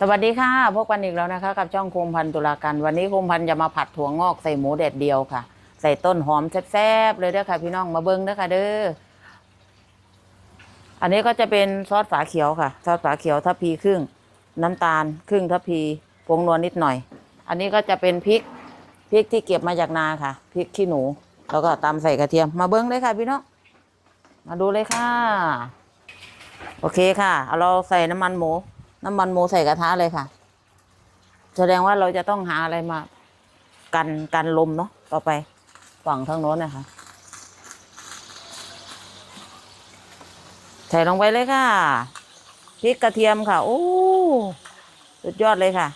สวัสดีค่ะพบกันอีกแล้วนะคะกับช่องโคมพันธุ์ตุลาการวันนี้โคมพันธ์จะมาผัดถั่วงอกใส่หมูแดดเดียวค่ะ ใส่ต้นหอมแซ่บๆเลยเด้อค่ะพี่น้องมาเบิ้งเด้อค่ะเด้ออันนี้ก็จะเป็นซอสฝาเขียวค่ะ ซอสฝาเขียวทัพพีครึ่ง น้ำตาลครึ่งทัพพีผงนวลนิดหน่อย อันนี้ก็จะเป็นพริกพริกที่เก็บมาจากนาค่ะพริกขี้หนูแล้วก็ตำใส่กระเทียมมาเบิ้งเลยค่ะพี่น้องมาดูเลยค่ะ โอเคค่ะเอาเราใส่น้ำมันหมู น้ำมันหมูใส่กระทะเลยค่ะ แสดงว่าเราจะต้องหาอะไรมา กันกันลมเนาะต่อไปฝั่งทางโน้นนะคะใส่ลงไปเลยค่ะพริกกระเทียมค่ะ โอ้สุดยอดเลยค่ะ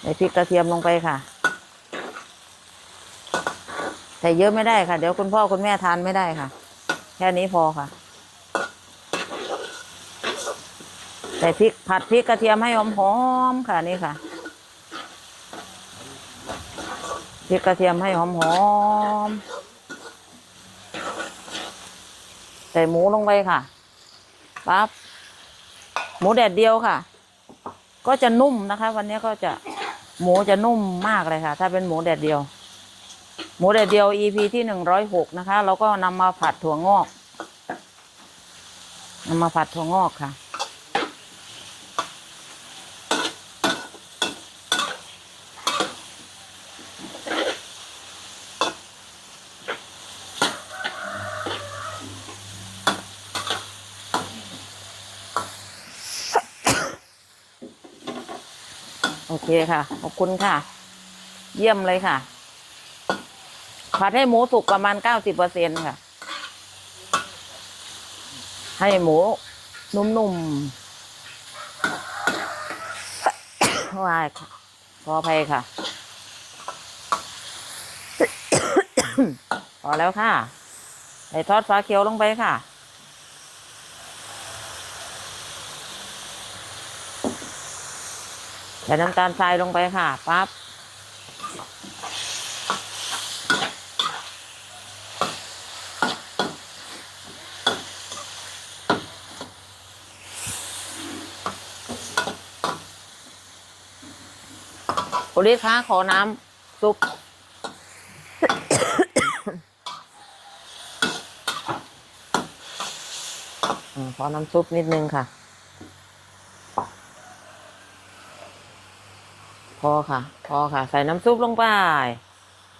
ใส่พริกกระเทียมลงไปค่ะใส่เยอะไม่ได้ค่ะ เดี๋ยวคุณพ่อคุณแม่ทานไม่ได้ค่ะ แค่นี้พอค่ะ ใส่พริกผัดพริกกระเทียมให้หอมๆค่ะนี่ค่ะพริกกระเทียมให้หอมๆใส่หมูลงไปค่ะปั๊บหมูแดดเดียวค่ะ ก็จะนุ่มนะคะ วันนี้ก็จะหมูจะนุ่มมากเลยค่ะ ถ้าเป็นหมูแดดเดียว หมูแดดเดียว EP ที่หนึ่งร้อยหกนะคะเราก็นำมาผัดถั่วงอกนำมาผัดถั่วงอกค่ะ เคค่ะ ขอบคุณค่ะ เยี่ยมเลยค่ะ ผัดให้หมูสุกประมาณเก้าสิบเปอร์เซ็นค่ะ ให้หมูนุ่มๆวายค่ะขออภัยค่ะ พอแล้วค่ะใส่ทอดฟ้าเขียวลงไปค่ะ ส่น้ำตาลทรายลงไปค่ะปั๊บโอลิสคะขอน้ำซุปขอน้ำซุปนิดนึงค่ะ พอค่ะ พอค่ะ ใส่น้ำซุปลงไป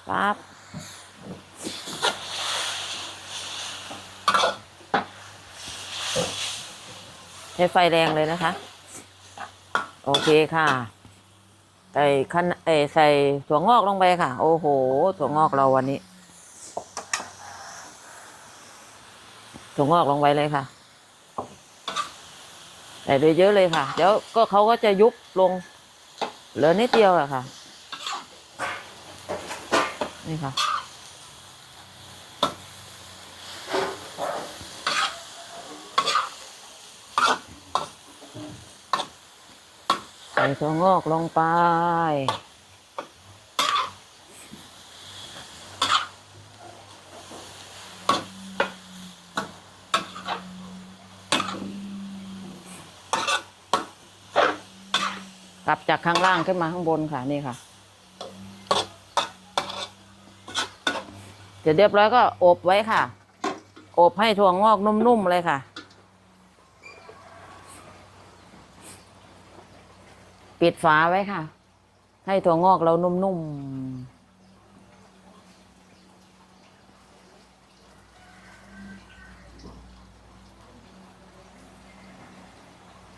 ปั๊บใช้ไฟแรงเลยนะคะ โอเคค่ะ ใส่ขั้นเอใส่ถั่วงอกลงไปค่ะ โอ้โห ถั่วงอกเราวันนี้ ถั่วงอกลงไปเลยค่ะ ใส่ไปเยอะเลยค่ะ เดี๋ยวก็เขาก็จะยุบลง เหลือนิดเดียวอะค่ะ นี่ค่ะ ใส่ถั่วงอกลงไป จากข้างล่างขึ้นมาข้างบนค่ะนี่ค่ะ เสร็จเรียบร้อยก็อบไว้ค่ะ อบให้ถั่วงอกนุ่มๆเลยค่ะ ปิดฝาไว้ค่ะ ให้ถั่วงอกเรานุ่มๆ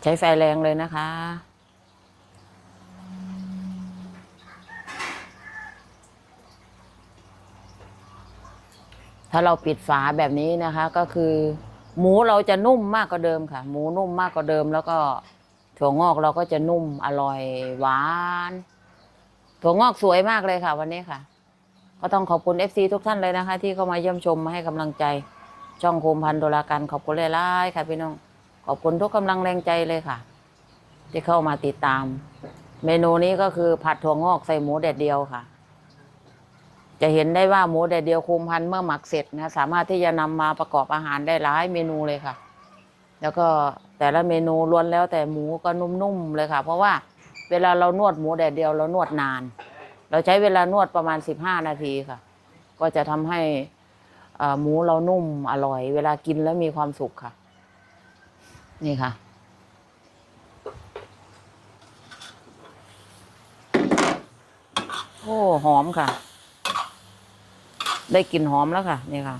ใช้ไฟแรงเลยนะคะ ถ้าเราปิดฝาแบบนี้นะคะก็คือ หมูเราจะนุ่มมากกว่าเดิมค่ะ หมูนุ่มมากกว่าเดิม แล้วก็ถั่วงอกเราก็จะนุ่มอร่อยหวาน ถั่วงอกสวยมากเลยค่ะ วันนี้ค่ะ ก็ต้องขอบคุณ FC ทุกท่านเลยนะคะ ที่เข้ามาเยี่ยมชมมาให้กำลังใจ ช่องโคมพันธุ์โดรากันขอบคุณหลายๆค่ะพี่น้องขอบคุณทุกกำลังแรงใจเลยค่ะ ที่เข้ามาติดตาม เมนูนี้ก็คือผัดถั่วงอกใส่หมูแดดเดียวค่ะ จะเห็นได้ว่าหมูแดดเดียวคุมพันเมื่อหมักเสร็จนะสามารถที่จะนำมาประกอบอาหารได้หลายเมนูเลยค่ะ แล้วก็แต่ละเมนูล้วนแล้วแต่หมูก็นุ่มๆเลยค่ะ เพราะว่าเวลาเรานวดหมูแดดเดียวเรานวดนาน เราใช้เวลานวดประมาณ 15 นาทีค่ะ ก็จะทำให้หมูเรานุ่มอร่อย เวลากินแล้วมีความสุขค่ะ นี่ค่ะโอ้หอมค่ะ ได้กลิ่นหอมแล้วค่ะ นี่ค่ะ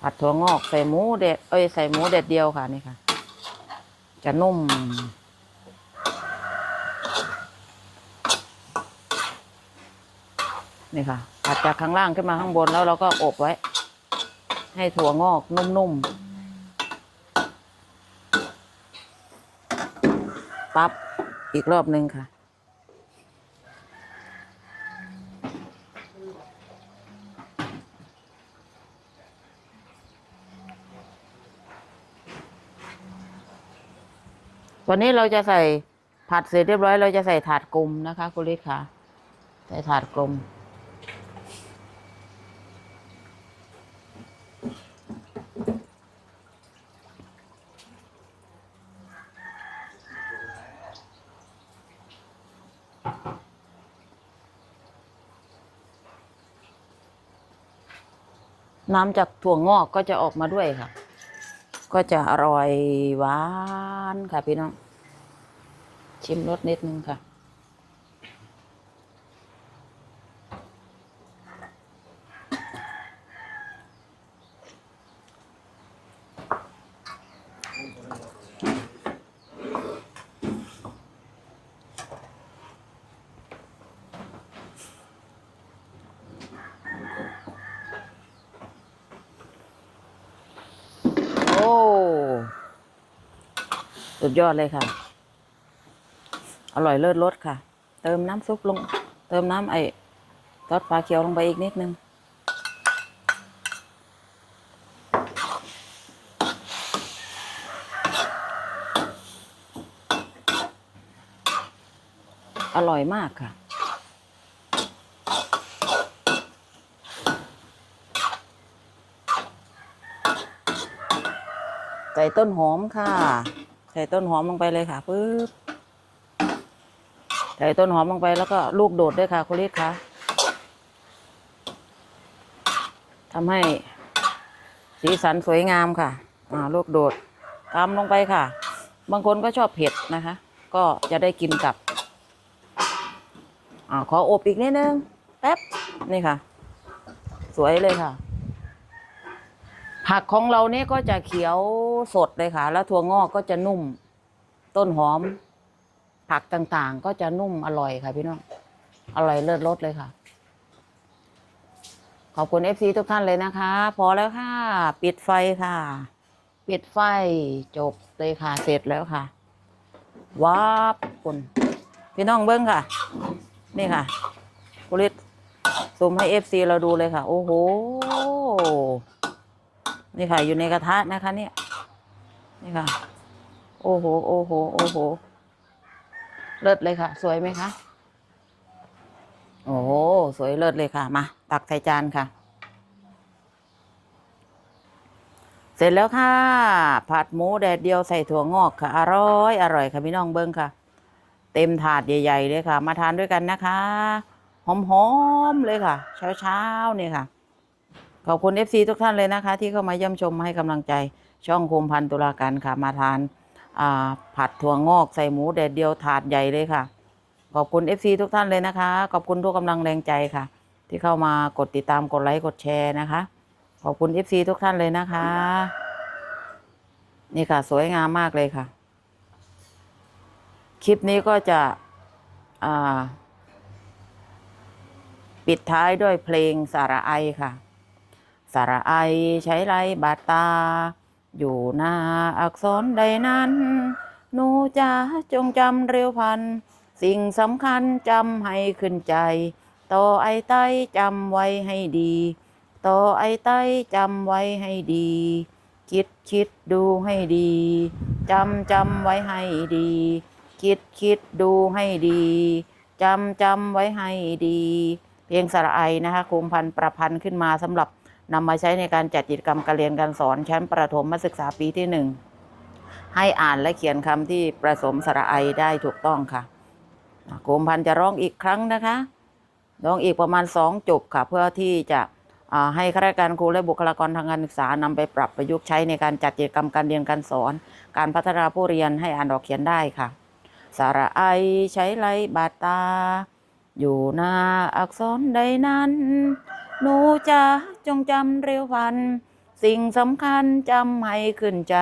ผัดถั่วงอกใส่หมูเด็ดเอ้ยใส่หมูเด็ดเดียวค่ะ นี่ค่ะ จะนุ่ม นี่ค่ะ ผัดจากข้างล่างขึ้นมาข้างบนแล้วเราก็อบไว้ ให้ถั่วงอกนุ่มๆปั๊บอีกรอบหนึ่งค่ะ วันนี้เราจะใส่ผัดเสร็จเรียบร้อย เราจะใส่ถาดกลมนะคะคุณฤทธิ์ค่ะ ใส่ถาดกลม น้ำจากถั่วงอกก็จะออกมาด้วยค่ะ ก็จะอร่อยหวานค่ะพี่น้อง ชิมรสนิดนึงค่ะ โอ้ สุดยอดเลยค่ะ อร่อยเลิศรสค่ะ เติมน้ำซุปลง เติมน้ำไอ้ซอสปลาเขียวลงไปอีกนิดนึงอร่อยมากค่ะ ใส่ต้นหอมค่ะ ใส่ต้นหอมลงไปเลยค่ะปึ๊บใส่ต้นหอมลงไปแล้วก็ลูกโดดด้วยค่ะคุณฤทธิ์ค่ะทำให้สีสันสวยงามค่ะอ่าลูกโดดตามลงไปค่ะ บางคนก็ชอบเผ็ดนะคะ ก็จะได้กินกับอ่าขออบอีกนิดนึงแป๊บนี่ค่ะ สวยเลยค่ะ ผักของเราเนี่ยก็จะเขียวสดเลยค่ะ แล้วถั่วงอกก็จะนุ่ม ต้นหอม ผักต่างๆ ก็จะนุ่มอร่อยค่ะพี่น้อง อร่อยเลิศรสเลยค่ะ ขอบคุณเอฟซีทุกท่านเลยนะคะ พอแล้วค่ะ ปิดไฟค่ะ ปิดไฟจบเลยค่ะ เสร็จแล้วค่ะว้าบคุณพี่น้องเบิ้งค่ะ นี่ค่ะกุลิตซูมให้เอฟซีเราดูเลยค่ะ โอ้โห นี่ค่ะ อยู่ในกระทะนะคะ เนี่ย นี่ค่ะ โอ้โห โอ้โห โอ้โห เลิศเลยค่ะ สวยไหมคะ โอ้โห สวยเลิศเลยค่ะ มา ตักใส่จานค่ะ เสร็จแล้วค่ะ ผัดหมูแดดเดียวใส่ถั่วงอกค่ะ อร่อย อร่อยค่ะพี่น้องเบิ้งค่ะ เต็มถาดใหญ่ ๆ เลยค่ะ มาทานด้วยกันนะคะ หอมๆเลยค่ะ เช้าๆเนี่ยค่ะ ขอบคุณ FC ทุกท่านเลยนะคะ ที่เข้ามาเยี่ยมชมให้กำลังใจช่องคมพันตุลาการค่ะมาทานาผัดถั่วงอกใส่หมูแดดเดียวถาดใหญ่เลยค่ะ ขอบคุณ FC ทุกท่านเลยนะคะ ขอบคุณทุกกำลังแรงใจค่ะ ที่เข้ามากดติดตามกดไลค์กดแชร์นะคะ ขอบคุณ FC ทุกท่านเลยนะคะ นี่ค่ะ สวยงามมากเลยค่ะ คลิปนี้ก็จะปิดท้ายด้วยเพลงสาระไอค่ะ สาระไอใช้ไรบาดตา อยู่หน้าอักษรใดนั้น หนูจะจงจำเร็วพัน สิ่งสำคัญจำให้ขึ้นใจ ต่อไอใต้จำไว้ให้ดี ต่อไอใต้จำไว้ให้ดี คิดคิดดูให้ดีจำจำไว้ให้ดี คิดคิดดูให้ดีจำจำไว้ให้ดี เพลงสระไอนะคะครูพันประพันธ์ขึ้นมาสำหรับ นำมาใช้ในการจัดกิจกรรมการเรียนการสอนชั้นประถมศึกษาปีที่หนึ่งให้อ่านและเขียนคำที่ประสมสระไอได้ถูกต้องค่ะอะโคมพันธุ์จะร้องอีกครั้งนะคะร้องอีกประมาณสองจบค่ะ เพื่อที่จะให้ข้าราชการครูและบุคลากรทางการศึกษานำไปปรับประยุกต์ใช้ในการจัดกิจกรรมการเรียนการสอน การพัฒนาผู้เรียนให้อ่านออกเขียนได้ค่ะ สาระไอใช้ไรบาดตา อยู่หน้าอักษรใดนั้น หนูจะจงจำเร็ววัน สิ่งสำคัญจำให้ขึ้นใจ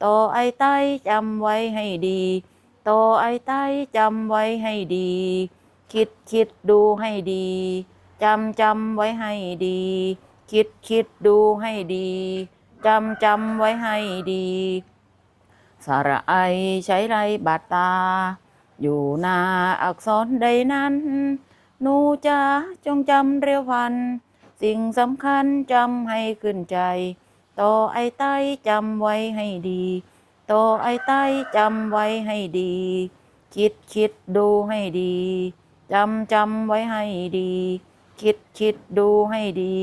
โตไอ้ใต้จำไว้ให้ดีโตไอ้ใต้จำไว้ให้ดี คิดคิดดูให้ดีจำจำไว้ให้ดี คิดคิดดูให้ดีจำจำไว้ให้ดี สระไอใช้ไรบาดตา อยู่นาอักษรใดนั้น หนูจะจงจำเร็วพัน สิ่งสำคัญจำให้ขึ้นใจโตไอ้ใต้จำไว้ให้ดีโตไอ้ใต้จำไว้ให้ดี คิดคิดดูให้ดีจำจำไว้ให้ดี คิดคิดดูให้ดี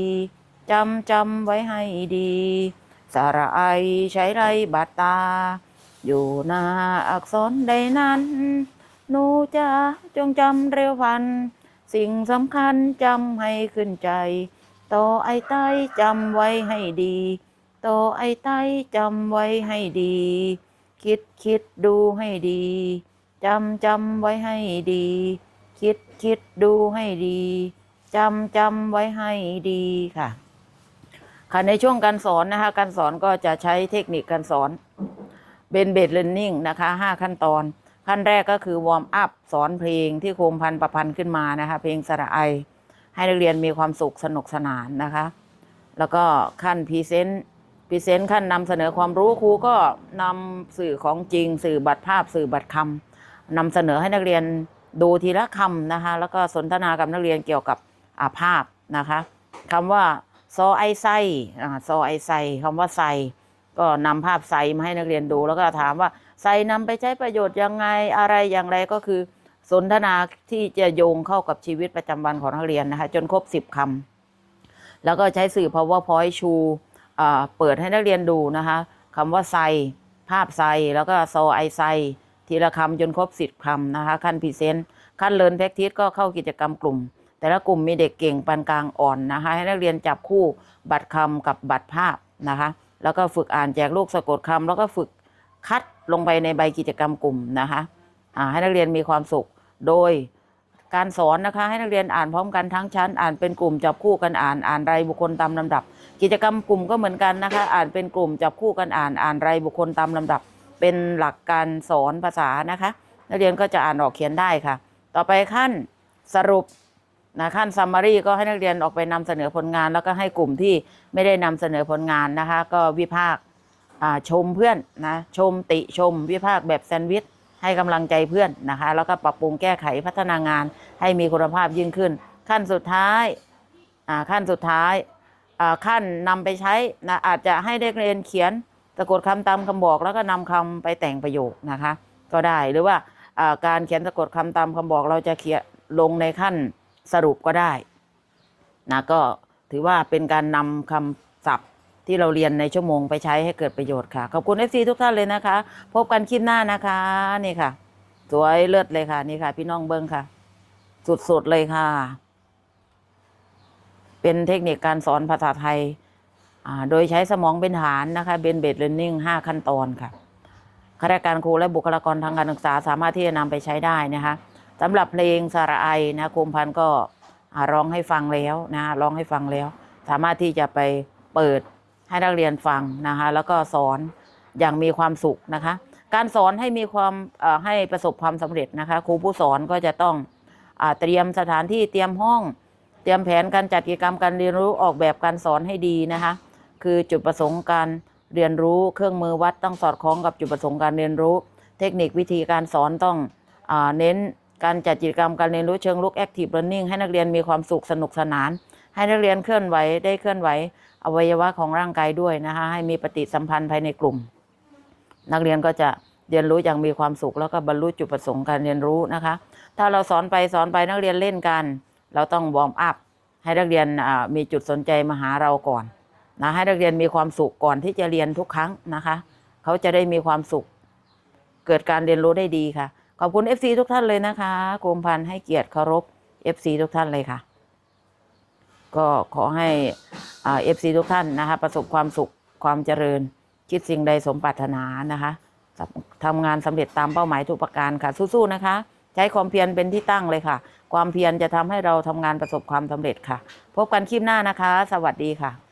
จำจำไว้ให้ดี สาระไอใช้ไรบาดตา อยู่หน้าอักษรใดนั้น หนูจะจงจำเร็วพัน สิ่งสำคัญจำให้ขึ้นใจโตไอใต้จำไว้ให้ดีโตไอใต้จำไว้ให้ดี คิดคิดดูให้ดีจำจำไว้ให้ดี คิดคิดดูให้ดีจำจำไว้ให้ดีค่ะ ค่ะในช่วงการสอนนะคะ การสอนก็จะใช้เทคนิคการสอนเป็นเบสเลนนิ่งนะคะห้าขั้นตอน ขั้นแรกก็คือวอร์มอัพสอนเพลงที่โคมพันประพันธ์ขึ้นมานะคะ เพลงสระไอ ให้นักเรียนมีความสุขสนุกสนานนะคะ แล้วก็ขั้นพรีเซนต์พรีเซนต์ขั้นนำเสนอความรู้ครูก็นำสื่อของจริง สื่อบัตรภาพ สื่อบัตรคำนำเสนอให้นักเรียนดูทีละคำนะคะ แล้วก็สนทนากับนักเรียนเกี่ยวกับอาภาพนะคะคำว่าซอไอไซซอไอไซคำว่าไซก็นำภาพไซมาให้นักเรียนดู แล้วก็ถามว่า ไซนำไปใช้ประโยชน์ยังไงอะไรอย่างไรก็คือ สนทนาที่จะโยงเข้ากับชีวิตประจำวันของนักเรียนนะคะ จนครบสิบคำแล้วก็ใช้สื่อ powerpoint ชูเปิดให้นักเรียนดูนะคะคำว่าไซภาพไซแล้วก็โซไอไซทีละคำจนครบสิบคำนะคะ ขั้นพรีเซนต์ขั้นเลิร์นแพ็กทิสก็เข้ากิจกรรมกลุ่ม แต่ละกลุ่มมีเด็กเก่งปานกลางอ่อนนะคะ ให้นักเรียนจับคู่บัตรคำกับบัตรภาพนะคะ แล้วก็ฝึกอ่านแจกลูกสะกดคำแล้วก็ฝึกคัด ลงไปในใบกิจกรรมกลุ่มนะคะให้นักเรียนมีความสุขโดยการสอนนะคะ ให้นักเรียนอ่านพร้อมกันทั้งชั้น อ่านเป็นกลุ่มจับคู่กันอ่านอ่านรายบุคคลตามลำดับ กิจกรรมกลุ่มก็เหมือนกันนะคะ อ่านเป็นกลุ่มจับคู่กันอ่านอ่านรายบุคคลตามลำดับ เป็นหลักการสอนภาษานะคะ นักเรียนก็จะอ่านออกเขียนได้ค่ะ ต่อไปขั้นสรุปนะขั้นซัมมารีก็ให้นักเรียนออกไปนำเสนอผลงาน แล้วก็ให้กลุ่มที่ไม่ได้นำเสนอผลงานนะคะ ก็วิพากษ์ ชมเพื่อนนะชมติชมวิพากษ์แบบแซนด์วิชให้กำลังใจเพื่อนนะคะ แล้วก็ปรับปรุงแก้ไขพัฒนางานให้มีคุณภาพยิ่งขึ้น ขั้นสุดท้ายขั้นสุดท้ายขั้นนำไปใช้นะอาจจะให้เด็กเรียนเขียนสะกดคำตามคำบอก แล้วก็นำคำไปแต่งประโยคนะคะ ก็ได้หรือว่าอ่าการเขียนสะกดคำตามคำบอกเราจะเขียนลงในขั้นสรุปก็ได้นะก็ถือว่าเป็นการนำคำศัพท์ ที่เราเรียนในชั่วโมงไปใช้ให้เกิดประโยชน์ค่ะ ขอบคุณ FC ทุกท่านเลยนะคะ พบกันคลิปหน้านะคะนี่ค่ะ สวยเลิศเลยค่ะนี่ค่ะ พี่น้องเบิ้งค่ะ สุดๆเลยค่ะ เป็นเทคนิคการสอนภาษาไทยอ่าโดยใช้สมองเป็นฐานนะคะเป็นเบสเรนนิ่งห้าขั้นตอนค่ะข้าราชการครูและบุคลากรทางการศึกษาสามารถที่จะนำไปใช้ได้นะคะสำหรับเพลงสระไอนะคมพันก็ร้องให้ฟังแล้วนะร้องให้ฟังแล้ว สามารถที่จะไปเปิด ให้นักเรียนฟังนะคะแล้วก็สอนอย่างมีความสุขนะคะ การสอนให้มีความให้ประสบความสำเร็จนะคะ ครูผู้สอนก็จะต้องอเตรียมสถานที่เตรียมห้อง เตรียมแผนการจัดกิจกรรมการเรียนรู้ออกแบบการสอนให้ดีนะคะ คือจุดประสงค์การเรียนรู้เครื่องมือวัดต้องสอดคล้องกับจุดประสงค์การเรียนรู้ เทคนิควิธีการสอนต้องอเน้นการจัดกิจกรรมการเรียนรู้เชิงลุก active learning ให้นักเรียนมีความสุขสนุกสนาน ให้นักเรียนเคลื่อนไหวได้เคลื่อนไหว อวัยวะของร่างกายด้วยนะคะให้มีปฏิสัมพันธ์ภายในกลุ่ม นักเรียนก็จะเรียนรู้อย่างมีความสุขแล้วก็บรรลุจุดประสงค์การเรียนรู้นะคะ ถ้าเราสอนไปสอนไปนักเรียนเล่นกัน เราต้องวอร์มอัพให้นักเรียนมีจุดสนใจมาหาเราก่อนนะให้นักเรียนมีความสุขก่อนที่จะเรียนทุกครั้งนะคะ เขาจะได้มีความสุข เกิดการเรียนรู้ได้ดีค่ะ ขอบคุณ FC ทุกท่านเลยนะคะกรมพันธ์ให้เกียรติเคารพ FC ทุกท่านเลยค่ะ ก็ขอให้เอฟซีทุกท่านนะคะประสบความสุขความเจริญ คิดสิ่งใดสมปรารถนานะคะทำงานสำเร็จตามเป้าหมายทุกประการค่ะสู้ๆนะคะ ใช้ความเพียรเป็นที่ตั้งเลยค่ะ ความเพียรจะทำให้เราทำงานประสบความสำเร็จค่ะ พบกันคลิปหน้านะคะ สวัสดีค่ะ